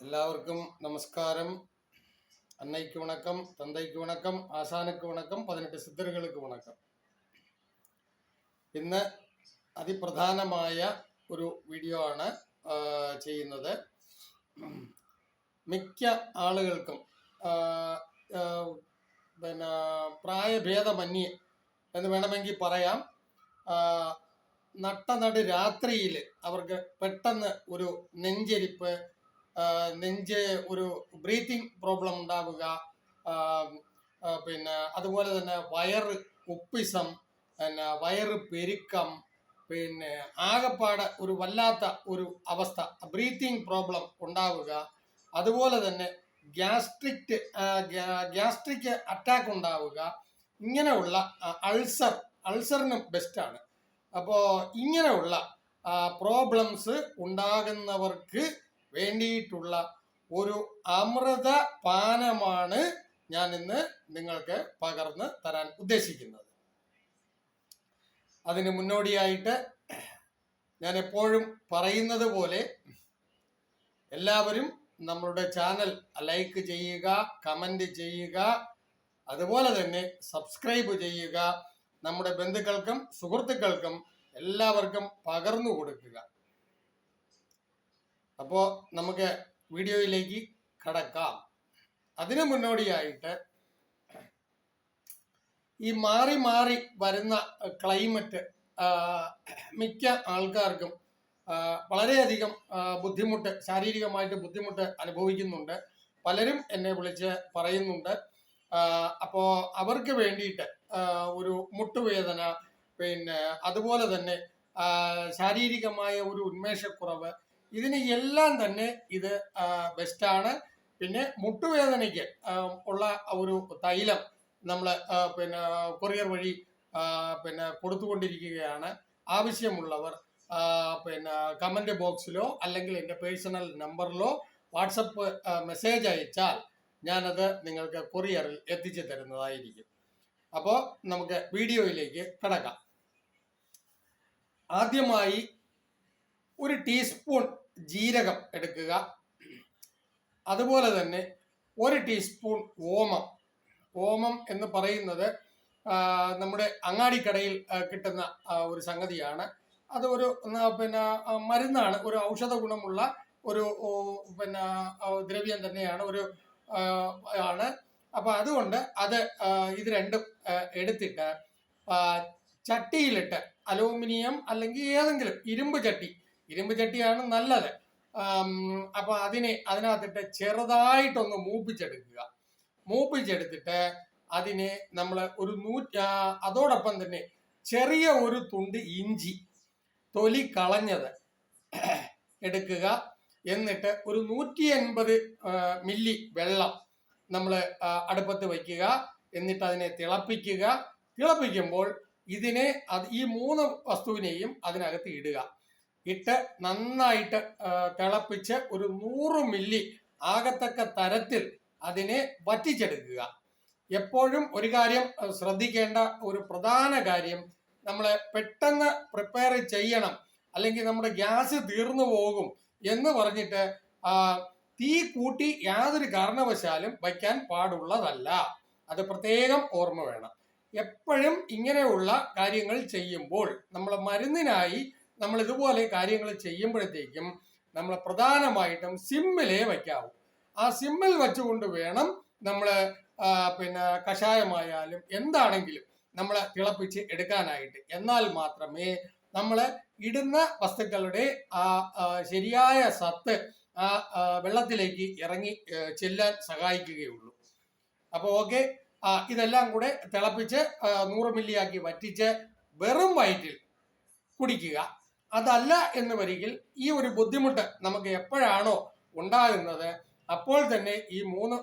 எல்லாருக்கும் நமஸ்காரம் அன்னைக்கு வணக்கம் தந்தைக்கு வணக்கம் ആശാനക്ക് വണക്കം പതിനെട്ട് സിദ്ധറുകൾക്ക് വണക്കം ഇന്ന് അതിപ്രധാനമായ ഒരു വീഡിയോ ആണ് ആ, ചെയ്യുന്നത് മിക്ക ആളുകൾക്കും ആ, ആ, പിന്നെ പ്രായഭേദമന്യേ എന്ന് വേണമെങ്കിൽ പറയാം ആ, നട്ടനട് രാത്രിയിൽ അവർക്ക് പെട്ടെന്ന് ഒരു നെഞ്ചരിപ്പ് ആ, നെഞ്ച് ഒരു ബ്രീത്തിങ് പ്രോബ്ലം ആ, പിന്നെ അതുപോലെ തന്നെ വയറ് ഉപ്പിസം പിന്നെ വയറ് പെരുക്കം പിന്നെ ആകപ്പാട് ഒരു വല്ലാത്ത ഒരു അവസ്ഥ ബ്രീത്തിങ് പ്രോബ്ലം ഉണ്ടാവുക. അതുപോലെ തന്നെ ഗ്യാസ്ട്രിക് ഗ്യാസ്ട്രിക് അറ്റാക്ക് ഉണ്ടാവുക. ഇങ്ങനെയുള്ള അൾസർ അൾസറിനും ബെസ്റ്റാണ് അപ്പോൾ ഇങ്ങനെയുള്ള പ്രോബ്ലംസ് ഉണ്ടാകുന്നവർക്ക് വേണ്ടിയിട്ടുള്ള ഒരു അമൃത പാനമാണ് ഞാൻ ഇന്ന് നിങ്ങൾക്ക് പകർന്ന് തരാൻ ഉദ്ദേശിക്കുന്നത്. അതിന് മുന്നോടിയായിട്ട് ഞാൻ എപ്പോഴും പറയുന്നത് പോലെ എല്ലാവരും നമ്മളുടെ ചാനൽ ലൈക്ക് ചെയ്യുക കമന്റ് ചെയ്യുക അതുപോലെ തന്നെ സബ്സ്ക്രൈബ് ചെയ്യുക. നമ്മുടെ ബന്ധുക്കൾക്കും സുഹൃത്തുക്കൾക്കും എല്ലാവർക്കും പകർന്നു കൊടുക്കുക. അപ്പോൾ നമുക്ക് വീഡിയോയിലേക്ക് കടക്കാം. അതിനു മുന്നോടിയായിട്ട് ഈ മാറി മാറി വരുന്ന ക്ലൈമറ്റ് മിക്ക ആൾക്കാർക്കും വളരെയധികം ബുദ്ധിമുട്ട് ശാരീരികമായിട്ട് ബുദ്ധിമുട്ട് അനുഭവിക്കുന്നുണ്ട്. പലരും എന്നെ വിളിച്ച് പറയുന്നുണ്ട്. അപ്പോൾ അവർക്ക് വേണ്ടിയിട്ട് ഒരു മുട്ടുവേദന പിന്നെ അതുപോലെ തന്നെ ശാരീരികമായ ഒരു ഉന്മേഷക്കുറവ് ഇതിന് എല്ലാം തന്നെ ഇത് ബെസ്റ്റാണ് പിന്നെ മുട്ടുവേദനയ്ക്ക് ഉള്ള ഒരു തൈലം നമ്മൾ പിന്നെ കൊറിയർ വഴി പിന്നെ കൊടുത്തുകൊണ്ടിരിക്കുകയാണ്. ആവശ്യമുള്ളവർ പിന്നെ കമന്റ് ബോക്സിലോ അല്ലെങ്കിൽ എന്റെ പേഴ്സണൽ നമ്പറിലോ വാട്സപ്പ് മെസ്സേജ് അയച്ചാൽ ഞാനത് നിങ്ങൾക്ക് കൊറിയറിൽ എത്തിച്ചു തരുന്നതായിരിക്കും. അപ്പോൾ നമുക്ക് വീഡിയോയിലേക്ക് കിടക്കാം. ആദ്യമായി ഒരു ടീസ്പൂൺ ജീരകം എടുക്കുക. അതുപോലെ തന്നെ ഒരു ടീസ്പൂൺ ഓമം. ഓമം എന്ന് പറയുന്നത് നമ്മുടെ അങ്ങാടിക്കടയിൽ കിട്ടുന്ന ഒരു സംഗതിയാണ്. അത് ഒരു പിന്നെ മരുന്നാണ്. ഒരു ഔഷധ ഗുണമുള്ള ഒരു പിന്നെ ദ്രവ്യം തന്നെയാണ് ഒരു ആണ്. അപ്പൊ അതുകൊണ്ട് അത് ഇത് രണ്ടും എടുത്തിട്ട് ചട്ടിയിലിട്ട് അലൂമിനിയം അല്ലെങ്കിൽ ഏതെങ്കിലും ഇരുമ്പ് ചട്ടി ഇരുമ്പ് ചട്ടിയാണ് നല്ലത്. അപ്പൊ അതിനെ അതിനകത്തിട്ട് ചെറുതായിട്ടൊന്ന് മൂപ്പിച്ചെടുക്കുക. മൂപ്പിച്ചെടുത്തിട്ട് അതിനെ നമ്മൾ ഒരു നൂറ്റി അതോടൊപ്പം തന്നെ ചെറിയ ഒരു തുണ്ട് ഇഞ്ചി തൊലി കളഞ്ഞത് എടുക്കുക. എന്നിട്ട് ഒരു നൂറ്റി എൺപത് മില്ലി വെള്ളം നമ്മൾ അടുപ്പത്ത് വയ്ക്കുക. എന്നിട്ട് അതിനെ തിളപ്പിക്കുക. തിളപ്പിക്കുമ്പോൾ ഇതിനെ അത് ഈ മൂന്ന് വസ്തുവിനെയും അതിനകത്ത് ഇടുക. ഇട്ട് നന്നായിട്ട് തിളപ്പിച്ച് ഒരു നൂറ് മില്ലി ആകത്തക്ക തരത്തിൽ അതിനെ വറ്റിച്ചെടുക്കുക. എപ്പോഴും ഒരു കാര്യം ശ്രദ്ധിക്കേണ്ട ഒരു പ്രധാന കാര്യം നമ്മൾ പെട്ടെന്ന് പ്രിപ്പയർ ചെയ്യണം അല്ലെങ്കിൽ നമ്മുടെ ഗ്യാസ് തീർന്നു പോകും എന്ന് പറഞ്ഞിട്ട് തീ കൂട്ടി യാതൊരു കാരണവശാലും വയ്ക്കാൻ പാടുള്ളതല്ല. അത് പ്രത്യേകം ഓർമ്മ വേണം. എപ്പോഴും ഇങ്ങനെയുള്ള കാര്യങ്ങൾ ചെയ്യുമ്പോൾ നമ്മൾ മരുന്നിനായി നമ്മൾ ഇതുപോലെ കാര്യങ്ങൾ ചെയ്യുമ്പോഴത്തേക്കും നമ്മൾ പ്രധാനമായിട്ടും സിമ്മിലേ വയ്ക്കാവൂ. ആ സിമ്മിൽ വെച്ചുകൊണ്ട് വേണം നമ്മൾ പിന്നെ കഷായമായാലും എന്താണെങ്കിലും നമ്മൾ തിളപ്പിച്ച് എടുക്കാനായിട്ട്. എന്നാൽ മാത്രമേ നമ്മൾ ഇടുന്ന വസ്തുക്കളുടെ ആ ശരിയായ സത്ത് ആ വെള്ളത്തിലേക്ക് ഇറങ്ങി ചെല്ലാൻ സഹായിക്കുകയുള്ളൂ. അപ്പോൾ ഓക്കെ ഇതെല്ലാം കൂടെ തിളപ്പിച്ച് നൂറ് മില്ലിയാക്കി വറ്റിച്ച് വെറും വയറ്റിൽ കുടിക്കുക. അതല്ല എന്ന് വരികിൽ ഈ ഒരു ബുദ്ധിമുട്ട് നമുക്ക് എപ്പോഴാണോ ഉണ്ടാകുന്നത് അപ്പോൾ തന്നെ ഈ മൂന്ന്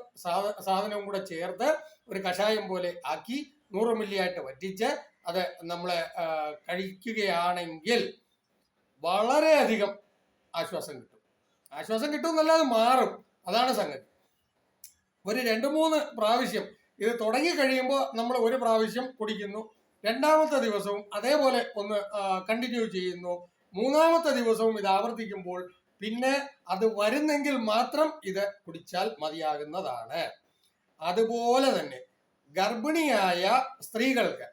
സാധനവും കൂടെ ചേർത്ത് ഒരു കഷായം പോലെ ആക്കി നൂറ് മില്ലി ആയിട്ട് വറ്റിച്ച് അത് നമ്മൾ കഴിക്കുകയാണെങ്കിൽ വളരെയധികം ആശ്വാസം കിട്ടും. ആശ്വാസം കിട്ടും എന്നല്ലാതെ മാറും. അതാണ് സംഗതി. ഒരു രണ്ട് മൂന്ന് പ്രാവശ്യം ഇത് തുടങ്ങി കഴിയുമ്പോൾ നമ്മൾ ഒരു പ്രാവശ്യം കുടിക്കുന്നു രണ്ടാമത്തെ ദിവസവും അതേപോലെ ഒന്ന് കണ്ടിന്യൂ ചെയ്യുന്നു മൂന്നാമത്തെ ദിവസവും ഇത് ആവർത്തിക്കുമ്പോൾ പിന്നെ അത് വരുന്നെങ്കിൽ മാത്രം ഇത് കുടിച്ചാൽ മതിയാകുന്നതാണ്. അതുപോലെ തന്നെ ഗർഭിണിയായ സ്ത്രീകൾക്ക്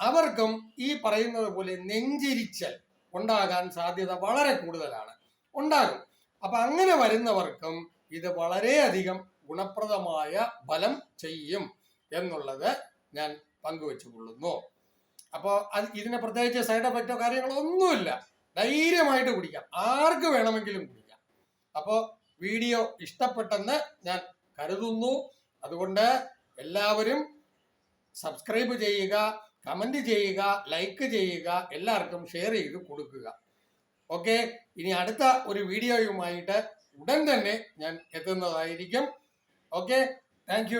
അവർക്കും ഈ പറയുന്നത് പോലെ നെഞ്ചിരിച്ചൽ ഉണ്ടാകാൻ സാധ്യത വളരെ കൂടുതലാണ്. ഉണ്ടാകും. അപ്പൊ അങ്ങനെ വരുന്നവർക്കും ഇത് വളരെയധികം ഗുണപ്രദമായ ഫലം ചെയ്യും എന്നുള്ളത് ഞാൻ പങ്കുവെച്ചു കൊള്ളുന്നു അപ്പോൾ ഇതിന് പ്രത്യേകിച്ച് സൈഡ് എഫക്റ്റോ കാര്യങ്ങളോ ഒന്നുമില്ല. ധൈര്യമായിട്ട് കുടിക്കാം. ആർക്ക് വേണമെങ്കിലും കുടിക്കാം. അപ്പോൾ വീഡിയോ ഇഷ്ടപ്പെട്ടെന്ന് ഞാൻ കരുതുന്നു. അതുകൊണ്ട് എല്ലാവരും സബ്സ്ക്രൈബ് ചെയ്യുക കമന്റ് ചെയ്യുക ലൈക്ക് ചെയ്യുക എല്ലാവർക്കും ഷെയർ ചെയ്ത് കൊടുക്കുക. ഓക്കെ ഇനി അടുത്ത ഒരു വീഡിയോയുമായിട്ട് ഉടൻ തന്നെ ഞാൻ എത്തുന്നതായിരിക്കും. Okay thank